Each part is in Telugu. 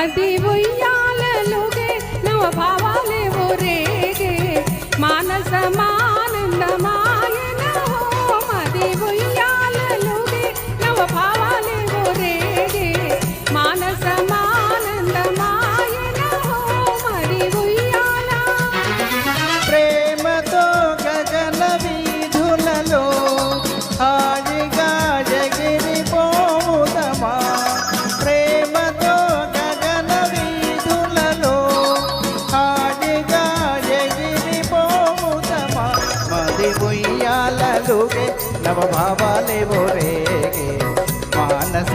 అది ఉయ్యాలలుగే నవ భావాలే ఊరే నవభావాలే ఓరేగే మానస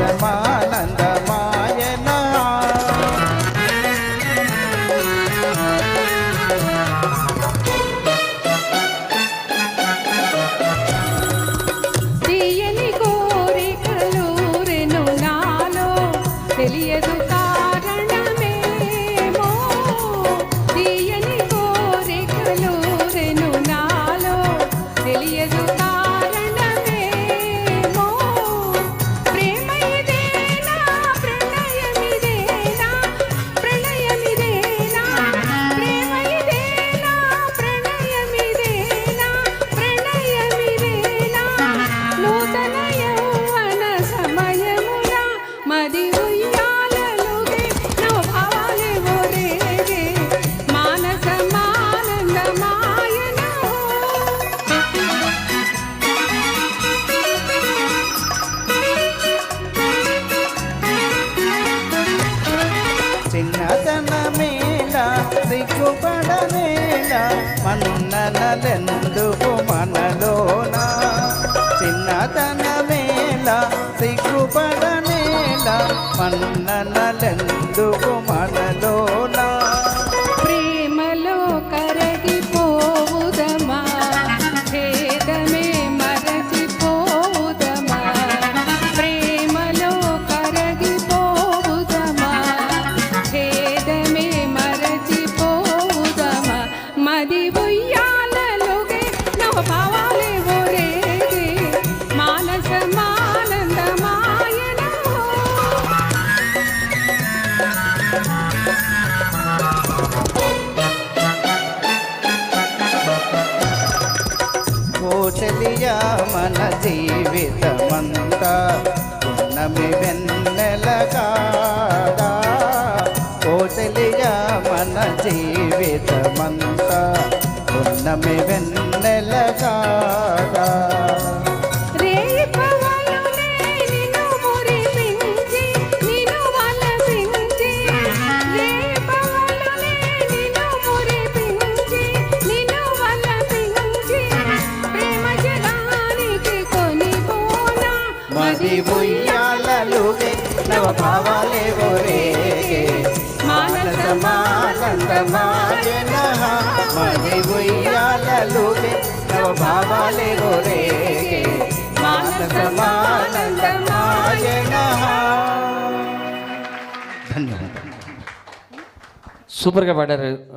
చిన్నతన మేళ సిగ్గుపడనేల మన్ననలెందుకు మనలోన? చిన్నతన మేళ సిగ్గుపడనేల మన్ననలెందుకు మనలోన నవ మన జీవితమంతా ఉన్నమి వెన్నెల కాదా? కోచలియా మన జీవితమంతా ఉన్నమి వెన్నెల కాదా? మది ఉయ్యాలలుగే నవ భావాలే మానస మది ఉయ్యాలలుగే నవ భావాలే ఒరేగే మానస ధన్యవాదాలు. సూపర్గా పాడారు.